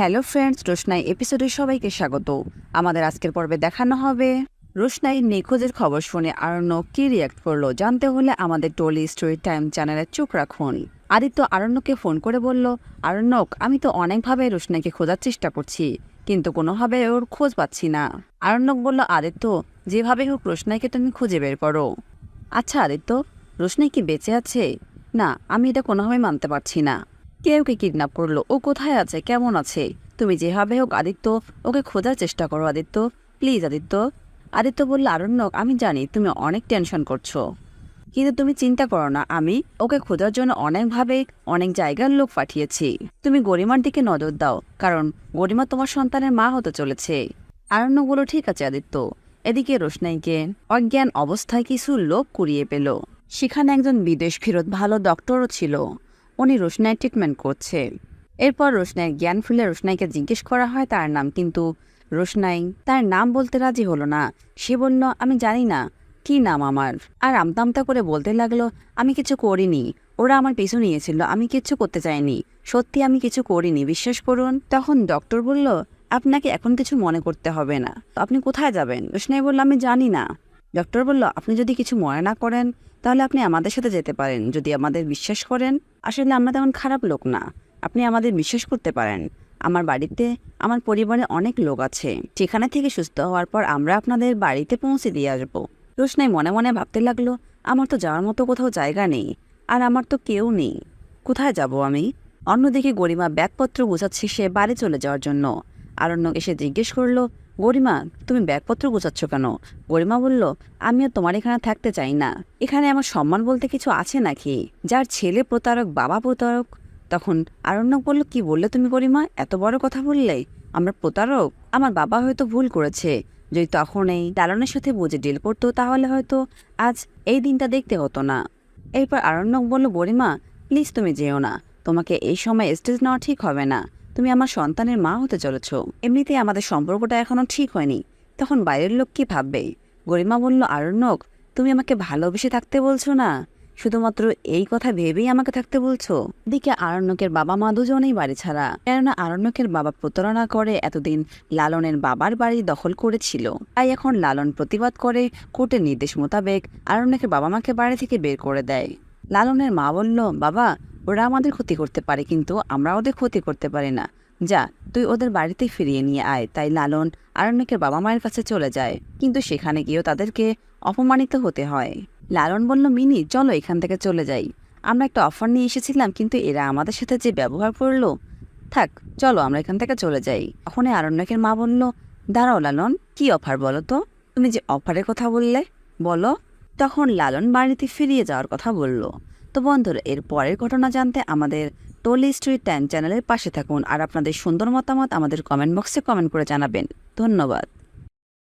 Hello friends, রোশনাই এপিসোডে সবাইকে স্বাগত। আমাদের আজকের পর্বে দেখানো হবে রোশনাই নিখোঁজের খবর শুনে আরণ্যক কি রিয়াক্ট করল জানতে হলে আমাদের টোলি স্টোরি টাইম চ্যানেলে চোখ রাখুন। আদিত্য আরণ্যকে ফোন করে বলল আরণ্যক আমি তো অনেকভাবে রোশনাইকে খোঁজার চেষ্টা করছি, কিন্তু কোনোভাবে ওর খোঁজ পাচ্ছি না। আরণ্যক বলল, আদিত্য, যেভাবে হোক রোশনাইকে তুমি খুঁজে বের করো। আচ্ছা আদিত্য, রোশনাই কি বেঁচে আছে? না, আমি এটা কোনোভাবে মানতে পারছি না। কে ওকে কিডন্যাপ করল? ও কোথায় আছে? কেমন আছে? তুমি যেভাবে হোক আদিত্য, ওকে খোঁজার চেষ্টা করো আদিত্য। প্লিজ আদিত্য। আদিত্য বলল, আরণ্যক, আমি জানি তুমি অনেক টেনশন করছ। কিন্তু তুমি চিন্তা করো না, আমি ওকে খোঁজার জন্য অনেকভাবে, অনেক জায়গার লোক পাঠিয়েছি। তুমি গরিমার দিকে নজর দাও, কারণ গরিমা তোমার সন্তানের মা হতে চলেছে। আরণ্যক বলো ঠিক আছে আদিত্য। এদিকে রোশনাইকে অজ্ঞান অবস্থায় কিছু লোক কুড়িয়ে পেল। সেখানে একজন বিদেশ ফেরত ভালো ডক্টরও ছিল। উনি রোশনাই ট্রিটমেন্ট করছে। এরপর রোশনাইয়ের জ্ঞান ফিরলে রোশনাইকে জিজ্ঞেস করা হয় তার নাম, কিন্তু রোশনাই তার নাম বলতে রাজি হলো না। সে বলল, আমি জানি না, কি নাম আমার? আর আমতা আমতা করে বলতে লাগল, আমি কিছু করিনি, ওরা আমার পিছু নিয়েছিল, আমি কিচ্ছু করতে চাইনি, সত্যি আমি কিছু করিনি, বিশ্বাস করুন। তখন ডক্টর বলল, আপনাকে এখন কিছু মনে করতে হবে না, তো আপনি কোথায় যাবেন? রোশনাই বলল, আমি জানি না। ডক্টর বলল, আপনি যদি কিছু মনে না করেন, তাহলে আপনি আমাদের সাথে যেতে পারেন। যদি আমাদের বিশ্বাস করেন, আসলে আমরা তেমন খারাপ লোক না। আপনি আমাদের বিশ্বাস করতে পারেন। আমার বাড়িতে, আমার পরিবারে অনেক লোক আছে। সেখানে থেকে সুস্থ হওয়ার পর আমরা আপনাদের বাড়িতে পৌঁছে দিয়ে আসব। রোশনাই মনে মনে ভাবতে লাগল, আমার তো যাওয়ার মতো কোথাও জায়গা নেই। আর আমার তো কেউ নেই। কোথায় যাব আমি? অন্যদিকে গরিমা ব্যাগপত্র গোছাচ্ছে সে বাড়ি চলে যাওয়ার জন্য। আরণ্যক এসে জিজ্ঞেস করল গরিমা, তুমি ব্যাগপত্র গোছাচ্ছ কেন? গরিমা বলল আমিও তোমার এখানে থাকতে চাই না। এখানে আমার সম্মান বলতে কিছু আছে নাকি? যার ছেলে প্রতারক, বাবা প্রতারক? তখন আরণ্যক বলল, কি বললে তুমি গরিমা? এত বড় কথা বললে? আমরা প্রতারক? আমার বাবা হয়তো ভুল করেছে। যদি তখন এই লালনের সাথে বুঝে ডিল করতো, তাহলে হয়তো আজ এই দিনটা দেখতে হতো না। এরপর আরণ্যক বলল, গরিমা প্লিজ তুমি যেও না। তোমাকে এই সময় স্টেজ নেওয়া ঠিক হবে না। তুমি আমার সন্তানের মা হতে চলেছ। এমনিতে আমাদের সম্পর্কটা এখনও ঠিক হয়নি। তখন বাইরের লোক কি ভাববে? গরিমা বলল, আরণ্যক, তুমি আমাকে ভালোবেসে থাকতে বলছো না? শুধুমাত্র এই কথা ভেবেই আমাকে থাকতে বলছো? দিকে আরণ্যকের বাবা মা দুজনেই বাড়ি ছাড়া। কেননা আরণ্যকের বাবা প্রতারণা করে এতদিন লালনের বাবার বাড়ি দখল করেছিল। তাই এখন লালন প্রতিবাদ করে, কোর্টের নির্দেশ মোতাবেক আরণ্যকের বাবা মাকে বাড়ি থেকে বের করে দেয়। লালনের মা বলল, বাবা ওরা আমাদের ক্ষতি করতে পারে, কিন্তু আমরা ওদের ক্ষতি করতে পারি না। যা, তুই ওদের বাড়িতে ফিরিয়ে নিয়ে আয়, তাই লালন আরণ্যকের বাবা মায়ের কাছে চলে যায়। কিন্তু সেখানে গিয়েও তাদেরকে অপমানিত হতে হয়। লালন বলল, মিনি, চলো এখান থেকে চলে যাই। আমরা একটা অফার নিয়ে এসেছিলাম, কিন্তু এরা আমাদের সাথে যে ব্যবহার করল, থাক, চলো আমরা এখান থেকে চলে যাই। তখন এই আরণ্যকের মা বলল, দাঁড়াও লালন, কি অফার বলো তো? তুমি যে অফারের কথা বললে, বলো? তখন লালন বাড়িতে ফিরিয়ে যাওয়ার কথা বলল। তো এর পরের ঘটনা জানতে আমাদের টোলি স্ট্রিট টাইম চ্যানেলের পাশে থাকুন। আর আপনাদের সুন্দর মতামত আমাদের কমেন্ট বক্সে কমেন্ট করে জানাবেন। ধন্যবাদ।